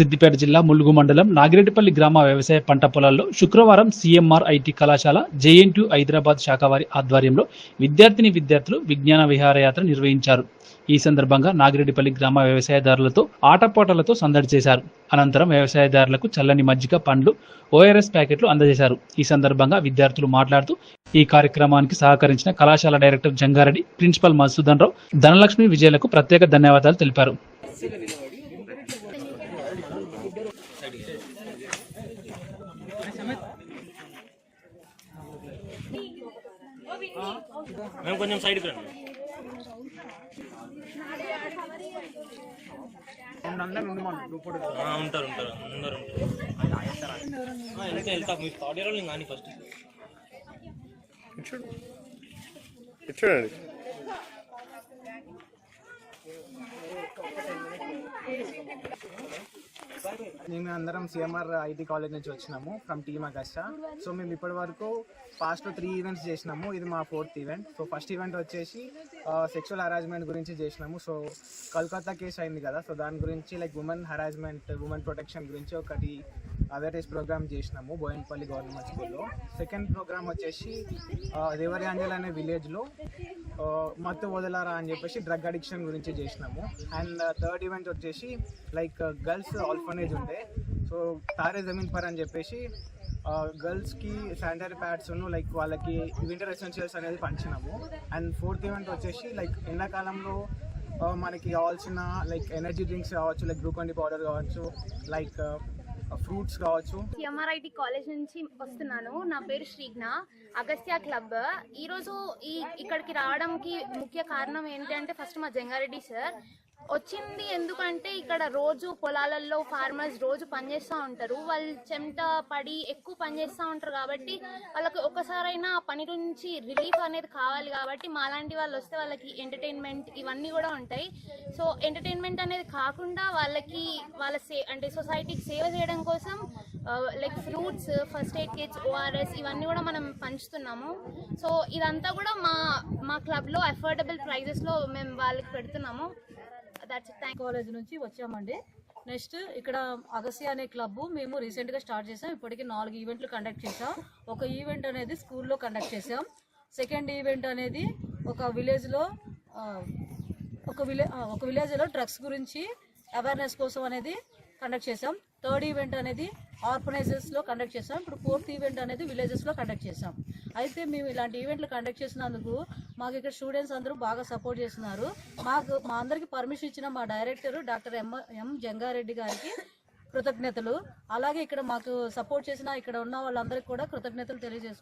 సిద్దిపేట జిల్లా ములుగు మండలం నాగిరెడ్డిపల్లి గ్రామ వ్యవసాయ పంట పొలాల్లో శుక్రవారం సీఎంఆర్ ఐటీ కళాశాల జేఎన్టీ హైదరాబాద్ శాఖ వారి ఆధ్వర్యంలో విద్యార్థిని విద్యార్థులు విజ్ఞాన విహారయాత్ర నిర్వహించారు. ఈ సందర్భంగా నాగిరెడ్డిపల్లి గ్రామ వ్యవసాయదారులతో ఆటపాటలతో సందడి చేశారు. అనంతరం వ్యవసాయదారులకు చల్లని మజ్జిగ పండ్లు ఓఆర్ఎస్ ప్యాకెట్లు అందజేశారు. ఈ సందర్భంగా విద్యార్థులు మాట్లాడుతూ ఈ కార్యక్రమానికి సహకరించిన కళాశాల డైరెక్టర్ జంగారెడ్డి ప్రిన్సిపల్ మధుసూదన్ రావు ధనలక్ష్మి విజయలకు ప్రత్యేక ధన్యవాదాలు తెలిపారు. మేము కొంచెం సైడ్కి రండి. ఉంటారు ఉంటారు. అందరు ఉంటారు. వెళ్తా వెళ్తా. మీరు థర్డ్ ఇయర్ వాళ్ళు కానీ ఫస్ట్. చూడండి నేను అందరం సిఎంఆర్ ఐటీ కాలేజ్ నుంచి వచ్చినాము ఫ్రమ్ టీమ్ అగస్టా సో మేము ఇప్పటి వరకు పాస్ట్లో త్రీ ఈవెంట్స్ చేసినాము. ఇది మా fourth event so first event వచ్చేసి సెక్షువల్ హరాజ్మెంట్ గురించి చేసినాము. సో కల్కత్తా కేసు అయింది కదా. సో దాని గురించి like women harassment women protection గురించి ఒకటి అవేర్నెస్ ప్రోగ్రామ్ చేసినాము బోయన్పల్లి గవర్నమెంట్ స్కూల్లో. సెకండ్ ప్రోగ్రామ్ వచ్చేసి దేవరియాంజల్ అనే విలేజ్లో మత్తు వదలారా అని చెప్పేసి డ్రగ్ అడిక్షన్ గురించి చేసినాము. అండ్ థర్డ్ ఈవెంట్ వచ్చేసి లైక్ గర్ల్స్ ఆల్ఫనేజ్ ఉండే. సో తారే జమీన్ పర్ అని చెప్పేసి గర్ల్స్కి శానిటరీ ప్యాడ్స్ను లైక్ వాళ్ళకి వింటర్ ఎసెన్షియల్స్ అనేది పంచినాము. అండ్ ఫోర్త్ ఈవెంట్ వచ్చేసి లైక్ ఎండాకాలంలో మనకి కావాల్సిన లైక్ ఎనర్జీ డ్రింక్స్ కావచ్చు లైక్ గ్లూకాన్ పౌడర్ కావచ్చు లైక్ ఫ్రూట్స్ కావచ్చు. సిఎంఆర్ఐటి కాలేజ్ నుంచి వస్తున్నాను. నా పేరు శ్రీజ్ఞ. అగస్త్య క్లబ్. ఈ రోజు ఈ ఇక్కడికి రావడానికి ముఖ్య కారణం ఏంటంటే ఫస్ట్ మా జంగారెడ్డి సార్. వచ్చింది ఎందుకంటే ఇక్కడ రోజు పొలాలలో ఫార్మర్స్ రోజు పనిచేస్తూ ఉంటారు. వాళ్ళు చెమట పడి ఎక్కువ పనిచేస్తూ ఉంటారు కాబట్టి వాళ్ళకి ఒక్కసారైనా ఆ పని నుంచి రిలీఫ్ అనేది కావాలి కాబట్టి మాలాంటి వాళ్ళు వస్తే వాళ్ళకి ఎంటర్టైన్మెంట్ ఇవన్నీ కూడా ఉంటాయి. సో ఎంటర్టైన్మెంట్ అనేది కాకుండా వాళ్ళకి వాళ్ళ సే అంటే సొసైటీకి సేవ చేయడం కోసం like fruits first aid kits ORS ఇవన్నీ కూడా మనం పంచుతున్నాము. సో ఇదంతా కూడా మా మా క్లబ్లో అఫోర్డబుల్ ప్రైజెస్లో మేము వాళ్ళకి పెడుతున్నాము. కాలేజ్ నుంచి వచ్చామండి. నెక్స్ట్ ఇక్కడ అగసి అనే క్లబ్ మేము రీసెంట్గా స్టార్ట్ చేసాం. ఇప్పటికి నాలుగు ఈవెంట్లు కండక్ట్ చేసాం. ఒక ఈవెంట్ అనేది స్కూల్లో కండక్ట్ చేసాం. సెకండ్ ఈవెంట్ అనేది ఒక విలేజ్లో ఒక విలే ఒక విలేజ్లో డ్రగ్స్ గురించి అవేర్నెస్ కోసం అనేది కండక్ట్ చేసాం థర్డ్ ఈవెంట్ అనేది ఆర్గనైజర్స్లో కండక్ట్ చేసాం ఇప్పుడు ఫోర్త్ ఈవెంట్ అనేది విలేజెస్లో కండక్ట్ చేసాం అయితే మేము ఇలాంటి ఈవెంట్లు కండక్ట్ చేసినందుకు మాకు ఇక్కడ స్టూడెంట్స్ అందరూ బాగా సపోర్ట్ చేస్తున్నారు. మాకు మా అందరికి పర్మిషన్ ఇచ్చిన మా director doctor M M Jangareddy గారికి కృతజ్ఞతలు. అలాగే ఇక్కడ మాకు సపోర్ట్ చేసిన ఇక్కడ ఉన్న వాళ్ళందరికీ కూడా కృతజ్ఞతలు తెలియజేసుకుంటున్నాను